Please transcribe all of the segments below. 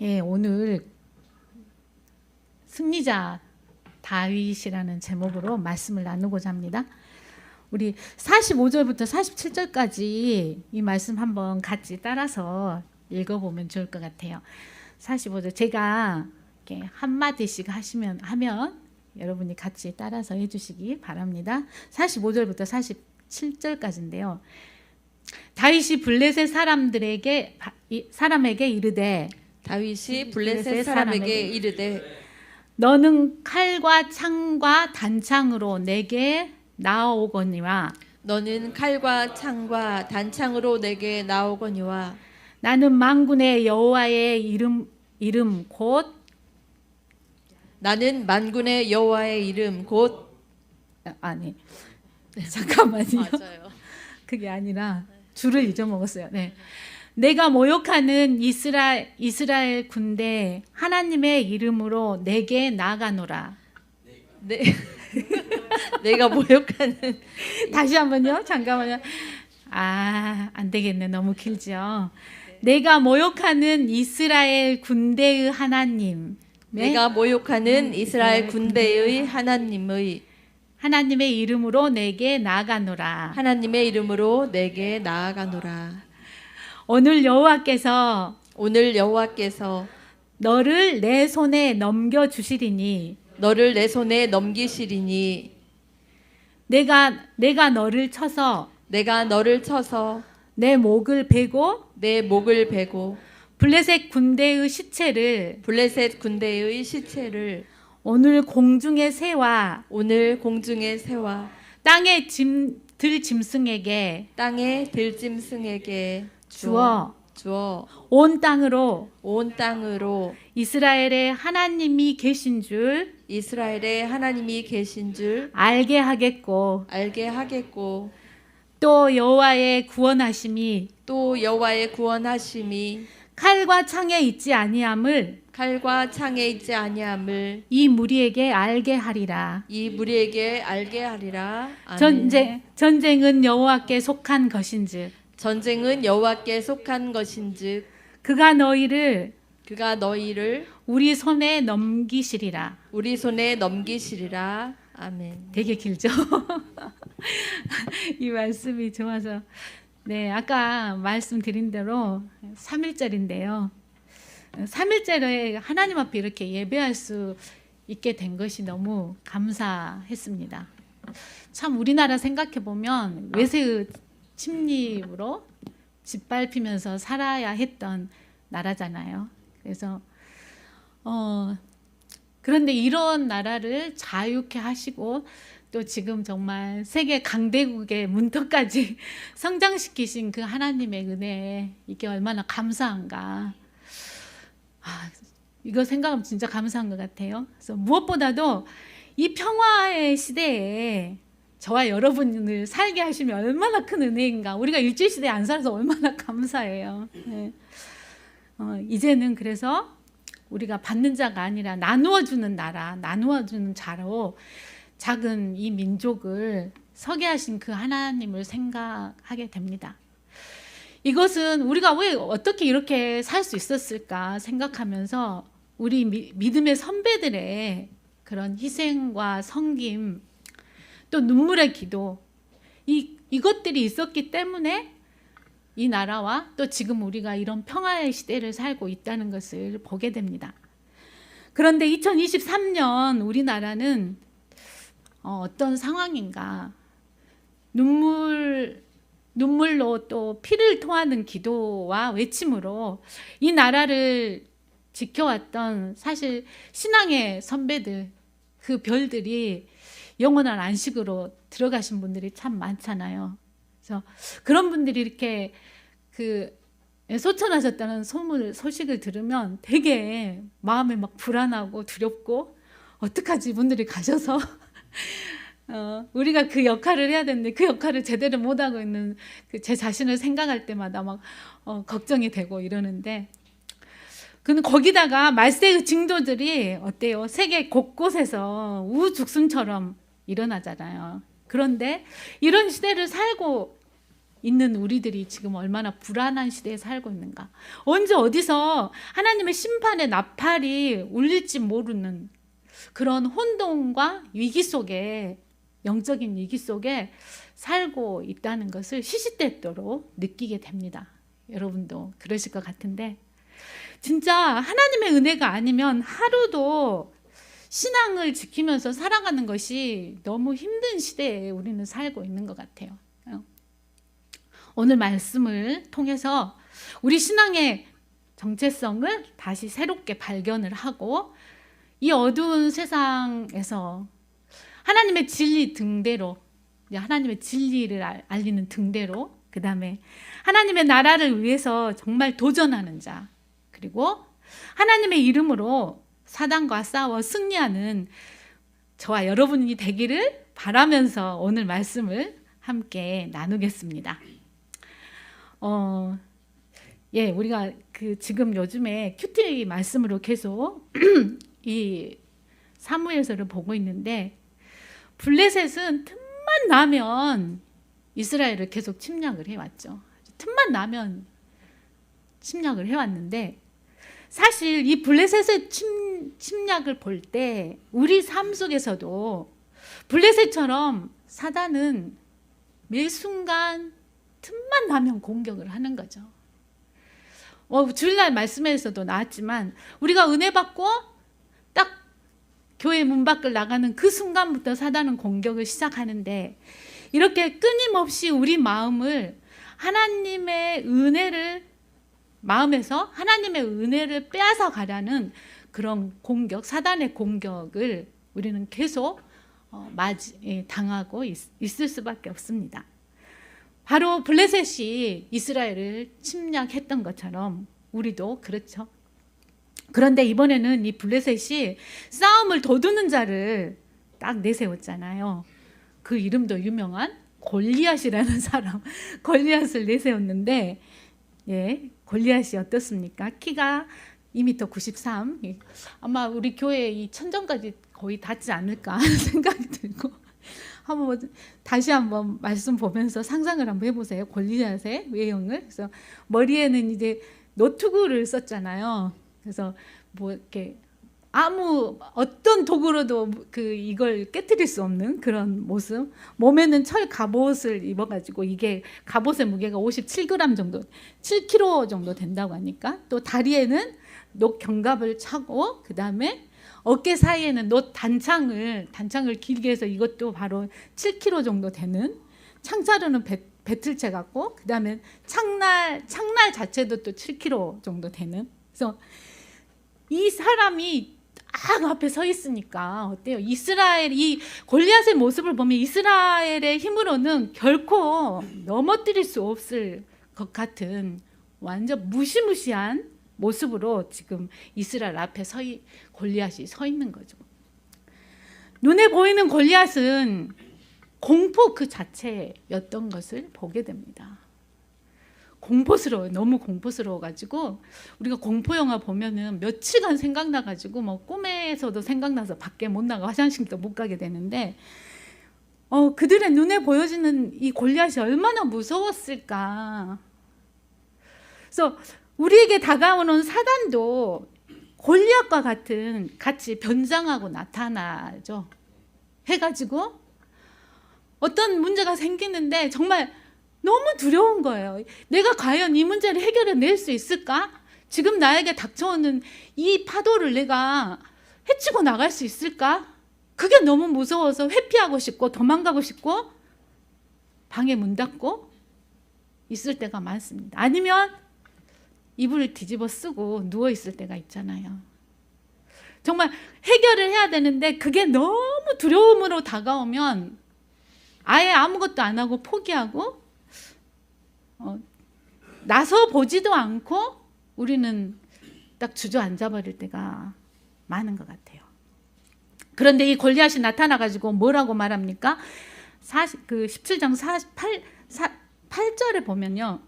예, 오늘 승리자 다윗이라는 제목으로 말씀을 나누고자 합니다. 우리 45절부터 47절까지 이 말씀 한번 같이 따라서 읽어보면 좋을 것 같아요. 45절 제가 이렇게 한 마디씩 하시면 하면 여러분이 같이 따라서 해주시기 바랍니다. 45절부터 47절까지인데요. 다윗이 블레셋 사람들에게 사람에게 이르되 다윗이 블레셋 사람에게 이르되 너는 칼과 창과 단창으로 내게 나오거니와 너는 칼과 창과 단창으로 내게 나오거니와 나는 만군의 여호와의 이름 이름 곧 나는 만군의 여호와의 이름 곧 아, 아니 잠깐만요. 맞아요. 그게 아니라 줄을 잊어먹었어요. 네. 내가 모욕하는 이스라엘 이스라엘 군대 하나님의 이름으로 내게 나가노라. 네. 내가 모욕하는 다시 한번요. 잠깐만요. 아, 안 되겠네. 너무 길죠. 내가 모욕하는 이스라엘 군대의 하나님. 네? 내가 모욕하는 이스라엘 군대의 하나님의 하나님의 이름으로 내게 나가노라. 하나님의 이름으로 내게 나아가노라. 오늘 여호와께서 오늘 여호와께서 너를 내 손에 넘겨 주시리니 너를 내 손에 넘기시리니 내가 내가 너를 쳐서 내가 너를 쳐서 내 목을 베고 내 목을 베고 블레셋 군대의 시체를 블레셋 군대의 시체를 오늘 공중의 새와 오늘 공중의 새와 땅의 짐, 들 짐승에게 땅의 들짐승에게 주어 주어 온 땅으로 온 땅으로 이스라엘의 하나님이 계신 줄 이스라엘의 하나님이 계신 줄 알게 하겠고 알게 하겠고 또 여호와의 구원하심이 또 여호와의 구원하심이 칼과 창에 있지 아니함을 칼과 창에 있지 아니함을 이 무리에게 알게 하리라. 이 무리에게 알게 하리라. 아멘. 전쟁 전쟁은 여호와께 속한 것인즉 전쟁은 여호와께 속한 것인즉 그가 너희를 그가 너희를 우리 손에 넘기시리라. 우리 손에 넘기시리라. 아멘. 되게 길죠? 이 말씀이 좋아서 네 아까 말씀드린 대로 3일절인데요. 3일절에 하나님 앞에 이렇게 예배할 수 있게 된 것이 너무 감사했습니다. 참 우리나라 생각해 보면 외세의 침입으로 짓밟히면서 살아야 했던 나라잖아요. 그래서 어 그런데 이런 나라를 자유케 하시고 또 지금 정말 세계 강대국의 문턱까지 성장시키신 그 하나님의 은혜에 이게 얼마나 감사한가. 아, 이거 생각하면 진짜 감사한 것 같아요. 그래서 무엇보다도 이 평화의 시대에 저와 여러분을 살게 하시면 얼마나 큰 은혜인가. 우리가 일주일 시대에 안 살아서 얼마나 감사해요. 네. 어, 이제는 그래서 우리가 받는 자가 아니라 나누어 주는 나라, 나누어 주는 자로 작은 이 민족을 서게 하신 그 하나님을 생각하게 됩니다. 이것은 우리가 왜 어떻게 이렇게 살 수 있었을까 생각하면서 우리 미- 믿음의 선배들의 그런 희생과 섬김 또 눈물의 기도 이 이것들이 있었기 때문에 이 나라와 또 지금 우리가 이런 평화의 시대를 살고 있다는 것을 보게 됩니다. 그런데 2023년 우리나라는 어, 어떤 상황인가? 눈물 눈물로 또 피를 토하는 기도와 외침으로 이 나라를 지켜왔던 사실 신앙의 선배들 그 별들이 영원한 안식으로 들어가신 분들이 참 많잖아요. 그래서 그런 분들이 이렇게 그 소천하셨다는 소문 소식을 들으면 되게 마음에 막 불안하고 두렵고 어떡하지 분들이 가셔서 어, 우리가 그 역할을 해야 되는데 그 역할을 제대로 못 하고 있는 그 제 자신을 생각할 때마다 막 어, 걱정이 되고 이러는데 근데 거기다가 말세의 징조들이 어때요? 세계 곳곳에서 우죽순처럼 일어나잖아요. 그런데 이런 시대를 살고 있는 우리들이 지금 얼마나 불안한 시대에 살고 있는가. 언제 어디서 하나님의 심판의 나팔이 울릴지 모르는 그런 혼돈과 위기 속에 영적인 위기 속에 살고 있다는 것을 시시때때로 느끼게 됩니다. 여러분도 그러실 것 같은데 진짜 하나님의 은혜가 아니면 하루도 신앙을 지키면서 살아가는 것이 너무 힘든 시대에 우리는 살고 있는 것 같아요. 오늘 말씀을 통해서 우리 신앙의 정체성을 다시 새롭게 발견을 하고 이 어두운 세상에서 하나님의 진리 등대로 하나님의 진리를 알- 알리는 등대로 그 다음에 하나님의 나라를 위해서 정말 도전하는 자 그리고 하나님의 이름으로 사단과 싸워 승리하는 저와 여러분이 되기를 바라면서 오늘 말씀을 함께 나누겠습니다. 어, 예, 우리가 그 지금 요즘에 큐티 말씀으로 계속 이 사무엘서를 보고 있는데 블레셋은 틈만 나면 이스라엘을 계속 침략을 해왔죠. 틈만 나면 침략을 해왔는데 사실 이 블레셋의 침, 침략을 볼 때 우리 삶 속에서도 블레셋처럼 사단은 매 순간 틈만 나면 공격을 하는 거죠. 어, 주일날 말씀에서도 나왔지만 우리가 은혜 받고 딱 교회 문 밖을 나가는 그 순간부터 사단은 공격을 시작하는데 이렇게 끊임없이 우리 마음을 하나님의 은혜를 마음에서 하나님의 은혜를 빼앗아 가려는 그런 공격, 사단의 공격을 우리는 계속 어, 맞이, 예, 당하고 있, 있을 수밖에 없습니다. 바로 블레셋이 이스라엘을 침략했던 것처럼 우리도 그렇죠. 그런데 이번에는 이 블레셋이 싸움을 도두는 자를 딱 내세웠잖아요. 그 이름도 유명한 골리앗이라는 사람, 골리앗을 내세웠는데, 예, 골리앗이 어떻습니까? 키가 2m 93. 예, 아마 우리 교회 이 천정까지 거의 닿지 않을까 하는 생각이 들고, 한번 뭐 다시 한번 말씀 보면서 상상을 한번 해보세요. 골리앗의 외형을. 그래서 머리에는 이제 노트구를 썼잖아요. 그래서 뭐 이렇게 아무 어떤 도구로도 그 이걸 깨뜨릴 수 없는 그런 모습. 몸에는 철 갑옷을 입어가지고 이게 갑옷의 무게가 57g 정도, 7kg 정도 된다고 하니까 또 다리에는 녹 견갑을 차고 그 다음에 어깨 사이에는 놋 단창을 단창을 길게 해서 이것도 바로 7kg 정도 되는 창자루는 배, 배틀채 같고 그 다음에 창날 창날 자체도 또 7kg 정도 되는 그래서 이 사람이 딱 앞에 서 있으니까 어때요? 이스라엘 이 골리앗의 모습을 보면 이스라엘의 힘으로는 결코 넘어뜨릴 수 없을 것 같은 완전 무시무시한 모습으로 지금 이스라엘 앞에 서 이, 골리앗이 서 있는 거죠. 눈에 보이는 골리앗은 공포 그 자체였던 것을 보게 됩니다. 공포스러워요. 너무 공포스러워 가지고 우리가 공포 영화 보면은 며칠간 생각나 가지고 뭐 꿈에서도 생각나서 밖에 못 나가 화장실도 못 가게 되는데 어 그들의 눈에 보여지는 이 골리앗이 얼마나 무서웠을까. 그래서 우리에게 다가오는 사단도 골리앗과 같은 같이 변장하고 나타나죠. 해가지고 어떤 문제가 생기는데 정말 너무 두려운 거예요. 내가 과연 이 문제를 해결해 낼 수 있을까? 지금 나에게 닥쳐오는 이 파도를 내가 헤치고 나갈 수 있을까? 그게 너무 무서워서 회피하고 싶고 도망가고 싶고 방에 문 닫고 있을 때가 많습니다. 아니면 이불을 뒤집어 쓰고 누워 있을 때가 있잖아요. 정말 해결을 해야 되는데 그게 너무 두려움으로 다가오면 아예 아무것도 안 하고 포기하고 어, 나서 보지도 않고 우리는 딱 주저앉아 버릴 때가 많은 것 같아요. 그런데 이 골리앗이 나타나 가지고 뭐라고 말합니까? 40, 그 17장 48 사, 8절에 보면요.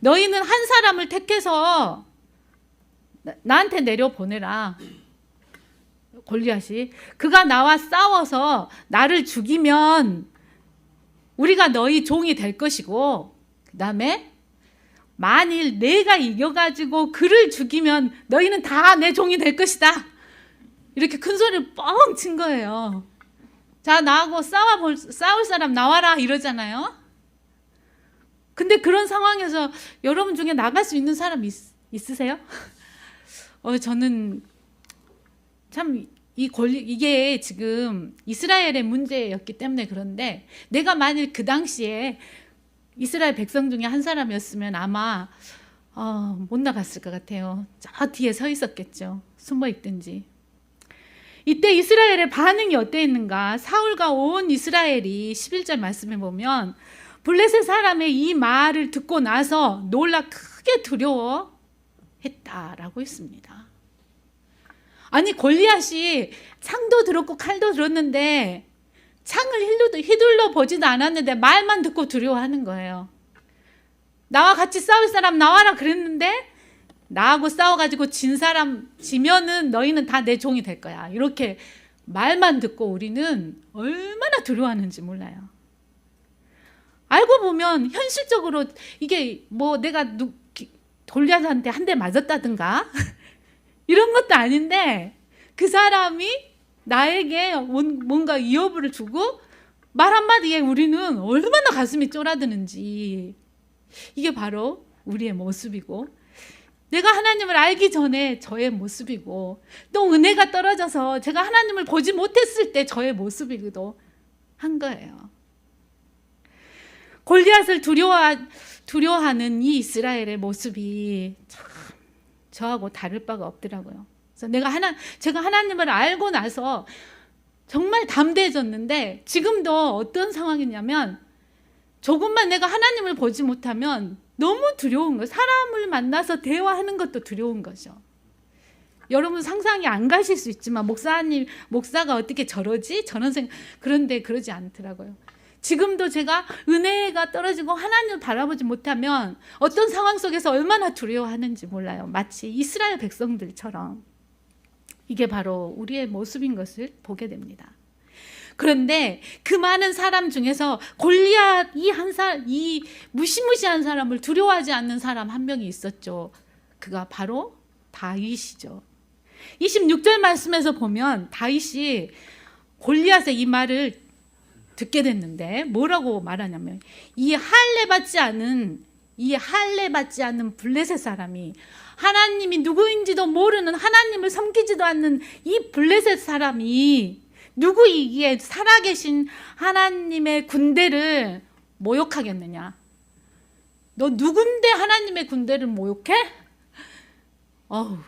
너희는 한 사람을 택해서 나- 나한테 내려 보내라. 골리앗이 그가 나와 싸워서 나를 죽이면 우리가 너희 종이 될 것이고 그 다음에 만일 내가 이겨가지고 그를 죽이면 너희는 다 내 종이 될 것이다. 이렇게 큰 소리를 뻥 친 거예요. 자 나하고 싸워 볼 싸울 사람 나와라 이러잖아요. 근데 그런 상황에서 여러분 중에 나갈 수 있는 사람 있, 있으세요? 어 저는 참 이 권리 이게 지금 이스라엘의 문제였기 때문에 그런데 내가 만일 그 당시에 이스라엘 백성 중에 한 사람이었으면 아마 어, 못 나갔을 것 같아요. 저 뒤에 서 있었겠죠. 숨어 있든지. 이때 이스라엘의 반응이 어땠는가? 사울과 온 이스라엘이 11절 말씀에 보면 블레셋 사람의 이 말을 듣고 나서 놀라 크게 두려워했다라고 했습니다. 아니 골리앗이 창도 들었고 칼도 들었는데 창을 휘둘러, 보지도 않았는데 말만 듣고 두려워하는 거예요. 나와 같이 싸울 사람 나와라 그랬는데 나하고 싸워가지고 진 사람 지면은 너희는 다 내 종이 될 거야. 이렇게 말만 듣고 우리는 얼마나 두려워하는지 몰라요. 알고 보면 현실적으로 이게 뭐 내가 누, 돌리아한테 한 대 맞았다든가 이런 것도 아닌데 그 사람이 나에게 뭔- 뭔가 위협을 주고 말 한마디에 우리는 얼마나 가슴이 쫄아드는지 이게 바로 우리의 모습이고 내가 하나님을 알기 전에 저의 모습이고 또 은혜가 떨어져서 제가 하나님을 보지 못했을 때 저의 모습이기도 한 거예요. 골리앗을 두려워 두려워하는 이 이스라엘의 모습이 참 저하고 다를 바가 없더라고요. 그래서 내가 하나 제가 하나님을 알고 나서 정말 담대해졌는데 지금도 어떤 상황이냐면 조금만 내가 하나님을 보지 못하면 너무 두려운 거예요. 사람을 만나서 대화하는 것도 두려운 거죠. 여러분 상상이 안 가실 수 있지만 목사님 목사가 어떻게 저러지 저런 생각 그런데 그러지 않더라고요. 지금도 제가 은혜가 떨어지고 하나님을 바라보지 못하면 어떤 상황 속에서 얼마나 두려워하는지 몰라요. 마치 이스라엘 백성들처럼 이게 바로 우리의 모습인 것을 보게 됩니다. 그런데 그 많은 사람 중에서 골리앗 이한 사람 이 무시무시한 사람을 두려워하지 않는 사람 한 명이 있었죠. 그가 바로 다윗이죠. 26절 말씀에서 보면 다윗이 골리앗의 이 말을 듣게 됐는데 뭐라고 말하냐면 이 할례 받지 않은 이 할례 받지 않는 블레셋 사람이 하나님이 누구인지도 모르는 하나님을 섬기지도 않는 이 블레셋 사람이 누구이기에 살아계신 하나님의 군대를 모욕하겠느냐? 너 누군데 하나님의 군대를 모욕해? 어우,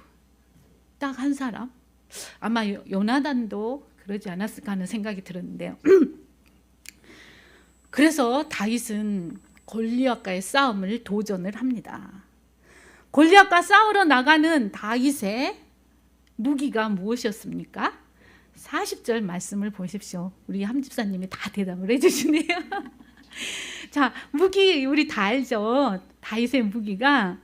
딱 한 사람. 아마 요- 요나단도 그러지 않았을까 하는 생각이 들었는데요. 그래서 다윗은 골리앗과의 싸움을 도전을 합니다. 골리앗과 싸우러 나가는 다윗의 무기가 무엇이었습니까? 40절 말씀을 보십시오. 우리 함 집사님이 다 대답을 해주시네요. 자, 무기 우리 다 알죠. 다윗의 무기가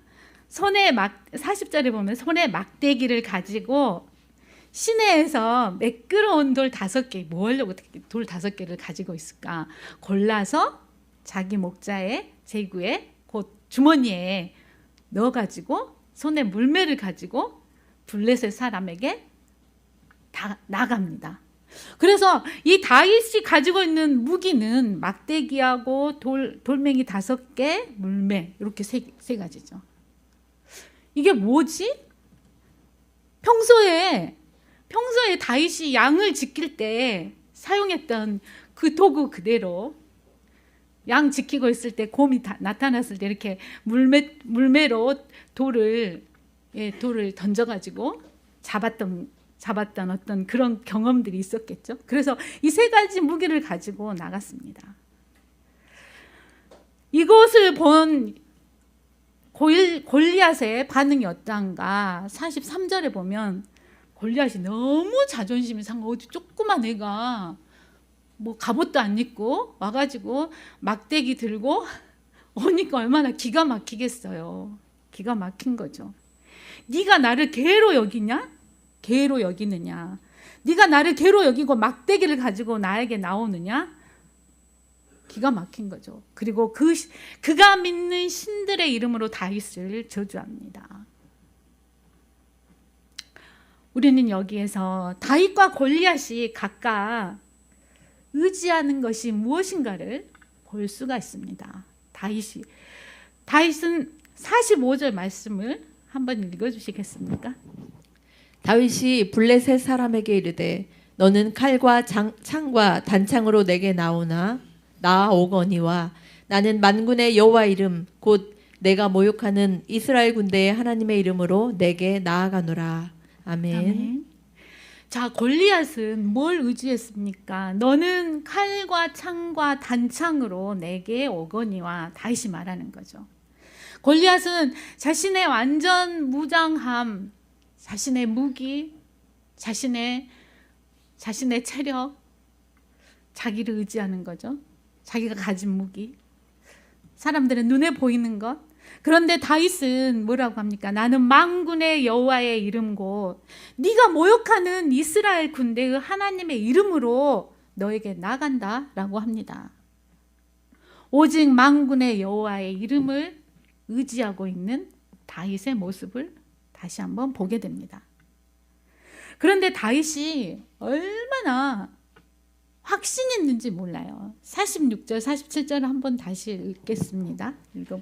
손에 막 40절에 보면 손에 막대기를 가지고 시내에서 매끄러운 돌 다섯 개, 뭐 하려고 돌 다섯 개를 가지고 있을까? 골라서 자기 목자의 제구에 곧 주머니에 넣어가지고 손에 물매를 가지고 블레셋 사람에게 다 나갑니다. 그래서 이 다윗이 가지고 있는 무기는 막대기하고 돌 돌멩이 다섯 개, 물매 이렇게 세, 세 가지죠. 이게 뭐지? 평소에 평소에 다윗이 양을 지킬 때 사용했던 그 도구 그대로 양 지키고 있을 때 곰이 다, 나타났을 때 이렇게 물매 물매로 돌을 예, 돌을 던져가지고 잡았던 잡았던 어떤 그런 경험들이 있었겠죠. 그래서 이 세 가지 무기를 가지고 나갔습니다. 이것을 본 골, 골리앗의 반응이 어떤가? 43절에 보면 골리앗이 너무 자존심이 상하 어디 조그만 애가 뭐 갑옷도 안 입고 와가지고 막대기 들고 오니까 얼마나 기가 막히겠어요. 기가 막힌 거죠. 네가 나를 개로 여기냐? 개로 여기느냐? 네가 나를 개로 여기고 막대기를 가지고 나에게 나오느냐? 기가 막힌 거죠. 그리고 그 시- 그가 믿는 신들의 이름으로 다윗을 저주합니다. 우리는 여기에서 다윗과 골리앗이 각각 의지하는 것이 무엇인가를 볼 수가 있습니다. 다윗이 다윗은 45절 말씀을 한번 읽어 주시겠습니까? 다윗이 블레셋 사람에게 이르되 너는 칼과 장, 창과 단창으로 내게 나오나 나오거니와 나는 만군의 여호와 이름 곧 내가 모욕하는 이스라엘 군대의 하나님의 이름으로 내게 나아가노라 아멘. 아멘. 자, 골리앗은 뭘 의지했습니까? 너는 칼과 창과 단창으로 내게 오거니와 다시 말하는 거죠. 골리앗은 자신의 완전 무장함, 자신의 무기, 자신의 자신의 체력, 자기를 의지하는 거죠. 자기가 가진 무기. 사람들의 눈에 보이는 것. 그런데 다윗은 뭐라고 합니까? 나는 망군의 여호와의 이름고 네가 모욕하는 이스라엘 군대의 하나님의 이름으로 너에게 나간다라고 합니다. 오직 망군의 여호와의 이름을 의지하고 있는 다윗의 모습을 다시 한번 보게 됩니다. 그런데 다윗이 얼마나 확신이 있는지 몰라요. 46절, 47절 한번 다시 읽겠습니다. 읽어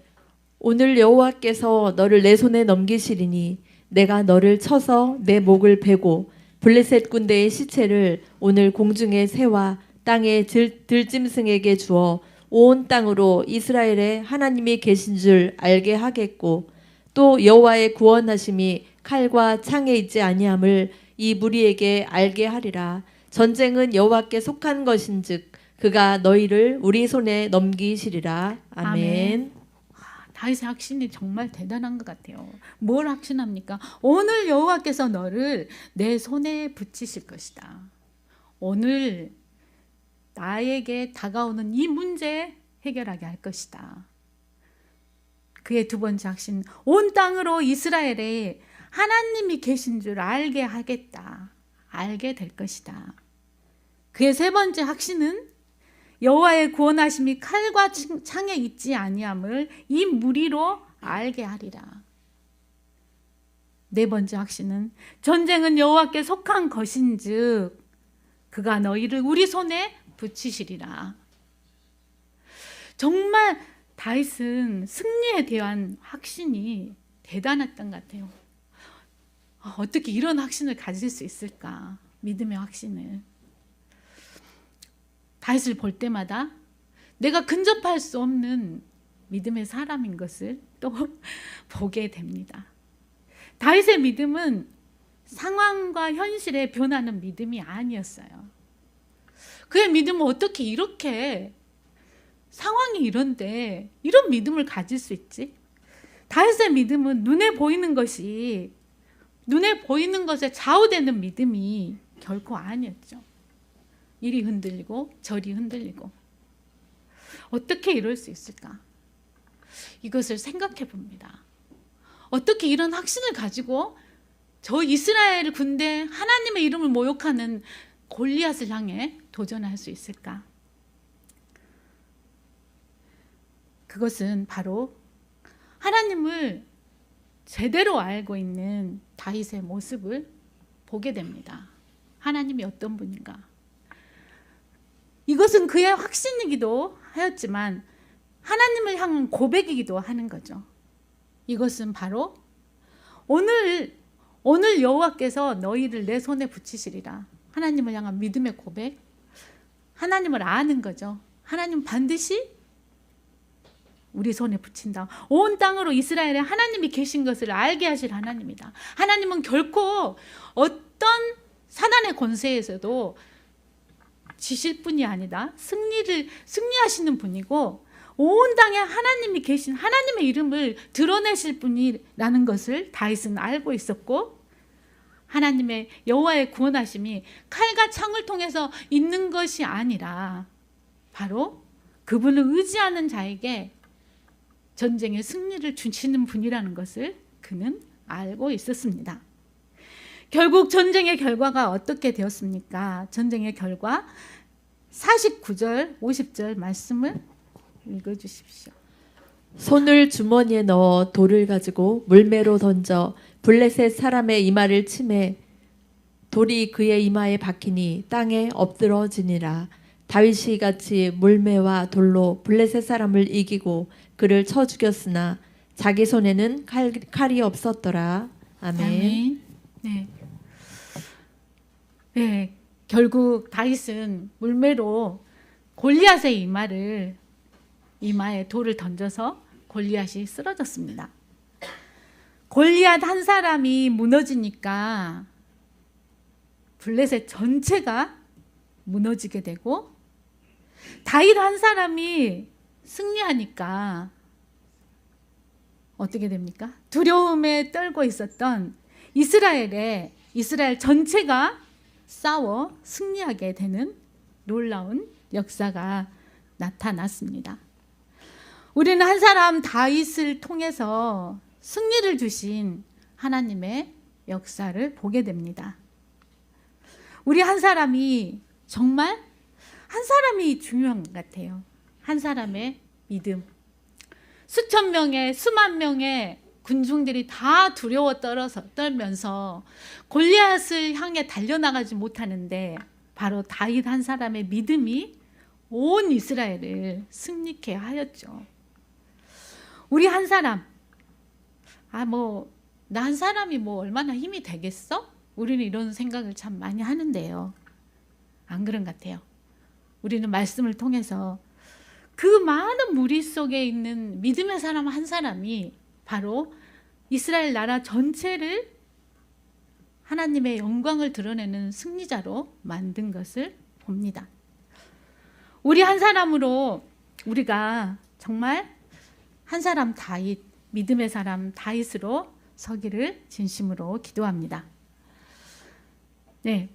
오늘 여호와께서 너를 내 손에 넘기시리니 내가 너를 쳐서 내 목을 베고 블레셋 군대의 시체를 오늘 공중의 새와 땅의 들, 들짐승에게 주어 온 땅으로 이스라엘의 하나님이 계신 줄 알게 하겠고 또 여호와의 구원하심이 칼과 창에 있지 아니함을 이 무리에게 알게 하리라 전쟁은 여호와께 속한 것인즉 그가 너희를 우리 손에 넘기시리라 아멘. 아멘. 다윗의 확신이 정말 대단한 것 같아요. 뭘 확신합니까? 오늘 여호와께서 너를 내 손에 붙이실 것이다. 오늘 나에게 다가오는 이 문제 해결하게 할 것이다. 그의 두 번째 확신, 온 땅으로 이스라엘에 하나님이 계신 줄 알게 하겠다. 알게 될 것이다. 그의 세 번째 확신은 여호와의 구원하심이 칼과 창에 있지 아니함을 이 무리로 알게 하리라. 네 번째 확신은 전쟁은 여호와께 속한 것인즉 그가 너희를 우리 손에 붙이시리라. 정말 다윗은 승리에 대한 확신이 대단했던 것 같아요. 아, 어떻게 이런 확신을 가질 수 있을까? 믿음의 확신을. 다윗을 볼 때마다 내가 근접할 수 없는 믿음의 사람인 것을 또 보게 됩니다. 다윗의 믿음은 상황과 현실에 변하는 믿음이 아니었어요. 그의 믿음은 어떻게 이렇게 상황이 이런데 이런 믿음을 가질 수 있지? 다윗의 믿음은 눈에 보이는 것이 눈에 보이는 것에 좌우되는 믿음이 결코 아니었죠. 이리 흔들리고 저리 흔들리고 어떻게 이럴 수 있을까? 이것을 생각해 봅니다. 어떻게 이런 확신을 가지고 저 이스라엘 군대 하나님의 이름을 모욕하는 골리앗을 향해 도전할 수 있을까? 그것은 바로 하나님을 제대로 알고 있는 다윗의 모습을 보게 됩니다. 하나님이 어떤 분인가? 이것은 그의 확신이기도 하였지만 하나님을 향한 고백이기도 하는 거죠. 이것은 바로 오늘 오늘 여호와께서 너희를 내 손에 붙이시리라. 하나님을 향한 믿음의 고백. 하나님을 아는 거죠. 하나님 반드시 우리 손에 붙인다. 온 땅으로 이스라엘에 하나님이 계신 것을 알게 하실 하나님이다. 하나님은 결코 어떤 사단의 권세에서도 지실 분이 아니다. 승리를 승리하시는 분이고 온 땅에 하나님이 계신 하나님의 이름을 드러내실 분이라는 것을 다윗은 알고 있었고 하나님의 여호와의 구원하심이 칼과 창을 통해서 있는 것이 아니라 바로 그분을 의지하는 자에게 전쟁의 승리를 주시는 분이라는 것을 그는 알고 있었습니다. 결국 전쟁의 결과가 어떻게 되었습니까? 전쟁의 결과 49절, 50절 말씀을 읽어 주십시오. 손을 주머니에 넣어 돌을 가지고 물매로 던져 블레셋 사람의 이마를 치매 돌이 그의 이마에 박히니 땅에 엎드러지니라 다윗이 같이 물매와 돌로 블레셋 사람을 이기고 그를 쳐 죽였으나 자기 손에는 칼, 칼이 없었더라 아멘. 아멘. 네. 네. 결국 다윗은 물매로 골리앗의 이마를 이마에 돌을 던져서 골리앗이 쓰러졌습니다. 골리앗 한 사람이 무너지니까 블레셋 전체가 무너지게 되고 다윗 한 사람이 승리하니까 어떻게 됩니까? 두려움에 떨고 있었던 이스라엘의 이스라엘 전체가 싸워 승리하게 되는 놀라운 역사가 나타났습니다. 우리는 한 사람 다윗을 통해서 승리를 주신 하나님의 역사를 보게 됩니다. 우리 한 사람이 정말 한 사람이 중요한 것 같아요. 한 사람의 믿음. 수천 명의 수만 명의 군중들이 다 두려워 떨어서 떨면서 골리앗을 향해 달려나가지 못하는데 바로 다윗 한 사람의 믿음이 온 이스라엘을 승리케 하였죠. 우리 한 사람 아 뭐 나 한 사람이 뭐 얼마나 힘이 되겠어? 우리는 이런 생각을 참 많이 하는데요. 안 그런 것 같아요. 우리는 말씀을 통해서 그 많은 무리 속에 있는 믿음의 사람 한 사람이 바로 이스라엘 나라 전체를 하나님의 영광을 드러내는 승리자로 만든 것을 봅니다. 우리 한 사람으로 우리가 정말 한 사람 다윗, 믿음의 사람 다윗으로 서기를 진심으로 기도합니다. 네.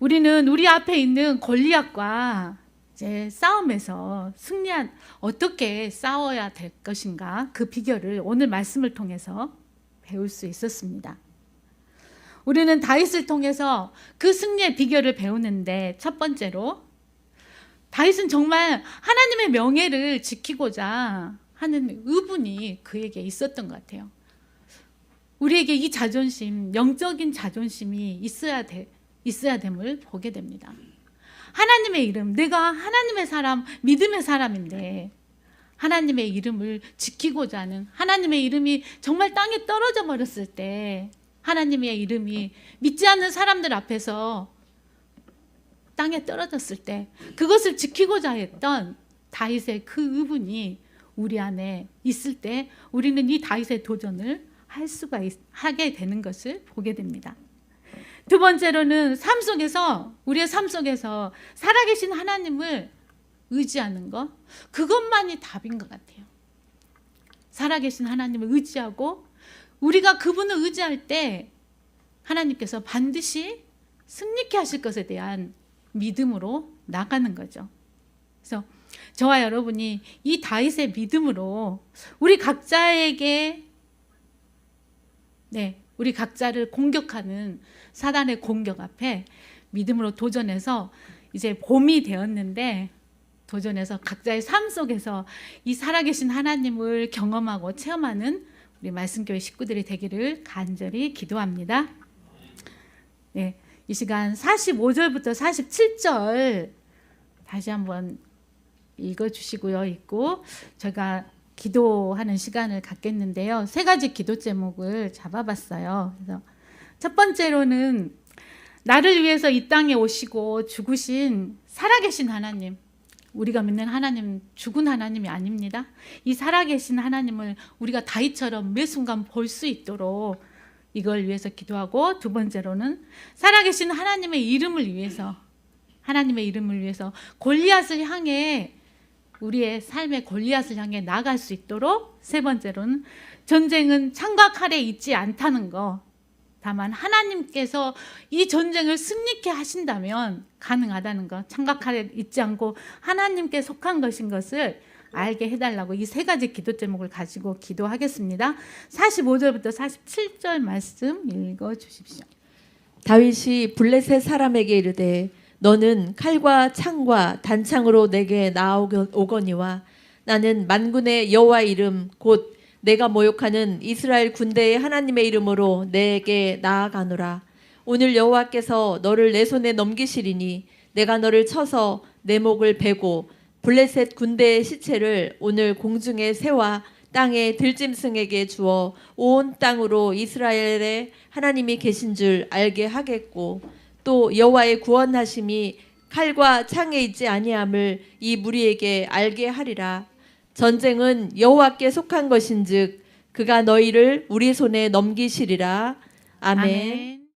우리는 우리 앞에 있는 골리앗과 이제 싸움에서 승리한 어떻게 싸워야 될 것인가 그 비결을 오늘 말씀을 통해서 배울 수 있었습니다. 우리는 다윗을 통해서 그 승리의 비결을 배우는데 첫 번째로 다윗은 정말 하나님의 명예를 지키고자 하는 의분이 그에게 있었던 것 같아요. 우리에게 이 자존심, 영적인 자존심이 있어야 돼, 있어야 됨을 보게 됩니다. 하나님의 이름, 내가 하나님의 사람, 믿음의 사람인데 하나님의 이름을 지키고자 하는 하나님의 이름이 정말 땅에 떨어져 버렸을 때 하나님의 이름이 믿지 않는 사람들 앞에서 땅에 떨어졌을 때 그것을 지키고자 했던 다윗의 그 의분이 우리 안에 있을 때 우리는 이 다윗의 도전을 할 수가 있, 하게 되는 것을 보게 됩니다. 두 번째로는 삶 속에서 우리의 삶 속에서 살아계신 하나님을 의지하는 것 그것만이 답인 것 같아요. 살아계신 하나님을 의지하고 우리가 그분을 의지할 때 하나님께서 반드시 승리케 하실 것에 대한 믿음으로 나가는 거죠. 그래서 저와 여러분이 이 다윗의 믿음으로 우리 각자에게 네, 우리 각자를 공격하는 사단의 공격 앞에 믿음으로 도전해서 이제 봄이 되었는데 도전해서 각자의 삶 속에서 이 살아계신 하나님을 경험하고 체험하는 우리 말씀교회 식구들이 되기를 간절히 기도합니다. 네, 이 시간 45절부터 47절 다시 한번 읽어주시고요. 읽고 제가 기도하는 시간을 갖겠는데요. 세 가지 기도 제목을 잡아봤어요. 그래서 첫 번째로는 나를 위해서 이 땅에 오시고 죽으신 살아계신 하나님, 우리가 믿는 하나님 죽은 하나님이 아닙니다. 이 살아계신 하나님을 우리가 다윗처럼 매 순간 볼 수 있도록 이걸 위해서 기도하고 두 번째로는 살아계신 하나님의 이름을 위해서 하나님의 이름을 위해서 골리앗을 향해 우리의 삶의 골리앗을 향해 나갈 수 있도록 세 번째로는 전쟁은 창과 칼에 있지 않다는 거. 다만 하나님께서 이 전쟁을 승리케 하신다면 가능하다는 것. 창과 칼에 있지 않고 하나님께 속한 것인 것을 알게 해달라고 이 세 가지 기도 제목을 가지고 기도하겠습니다. 45절부터 47절 말씀 읽어 주십시오. 다윗이 블레셋 사람에게 이르되 너는 칼과 창과 단창으로 내게 나아오거니와 나는 만군의 여호와 이름 곧 내가 모욕하는 이스라엘 군대의 하나님의 이름으로 내게 나아가노라. 오늘 여호와께서 너를 내 손에 넘기시리니 내가 너를 쳐서 내 목을 베고 블레셋 군대의 시체를 오늘 공중의 새와 땅의 들짐승에게 주어 온 땅으로 이스라엘의 하나님이 계신 줄 알게 하겠고 또 여호와의 구원하심이 칼과 창에 있지 아니함을 이 무리에게 알게 하리라 전쟁은 여호와께 속한 것인즉 그가 너희를 우리 손에 넘기시리라 아멘. 아멘.